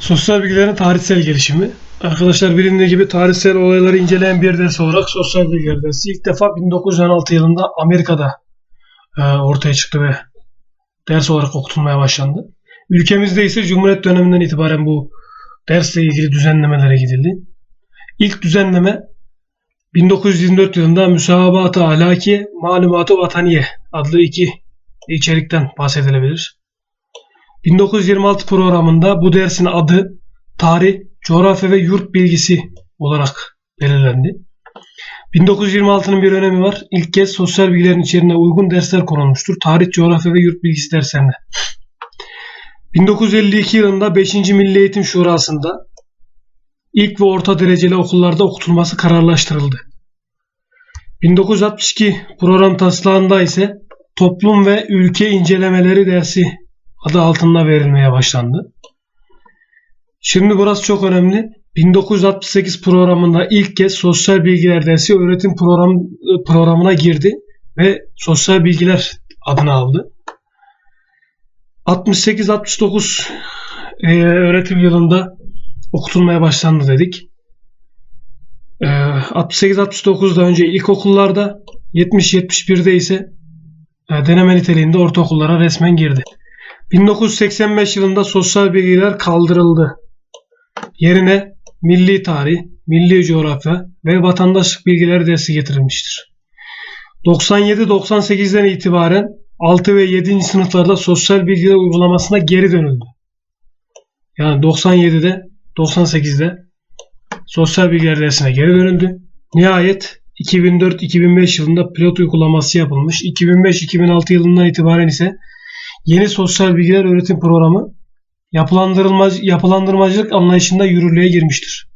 Sosyal bilgilerin tarihsel gelişimi. Arkadaşlar bilindiği gibi tarihsel olayları inceleyen bir ders olarak sosyal bilgiler dersi ilk defa 1916 yılında Amerika'da e, ortaya çıktı ve ders olarak okutulmaya başlandı. Ülkemizde ise Cumhuriyet döneminden itibaren bu dersle ilgili düzenlemelere gidildi. İlk düzenleme 1924 yılında Müsabahat-ı Alaki Malumat-ı Vataniye adlı iki içerikten bahsedilebilir. 1926 programında bu dersin adı tarih, coğrafya ve yurt bilgisi olarak belirlendi. 1926'nın bir önemi var. İlk kez sosyal bilgilerin içeriğine uygun dersler konulmuştur. Tarih, coğrafya ve yurt bilgisi derslerinde. 1952 yılında 5. Milli Eğitim Şurası'nda ilk ve orta dereceli okullarda okutulması kararlaştırıldı. 1962 program taslağında ise toplum ve ülke incelemeleri dersi adı altında verilmeye başlandı. Şimdi burası çok önemli. 1968 programında ilk kez sosyal bilgiler dersi öğretim program, programına girdi ve sosyal bilgiler adını aldı. 68-69 e, öğretim yılında okutulmaya başlandı dedik. E, 68-69'da önce ilkokullarda, 70-71'de ise e, deneme niteliğinde ortaokullara resmen girdi. 1985 yılında sosyal bilgiler kaldırıldı. Yerine milli tarih, milli coğrafya ve vatandaşlık bilgileri dersi getirilmiştir. 97-98'den itibaren 6 ve 7. sınıflarda sosyal bilgiler uygulamasına geri dönüldü. Yani 97'de, 98'de sosyal bilgiler dersine geri dönüldü. Nihayet 2004-2005 yılında pilot uygulaması yapılmış. 2005-2006 yılından itibaren ise yeni sosyal bilgiler öğretim programı yapılandırmacılık anlayışında yürürlüğe girmiştir.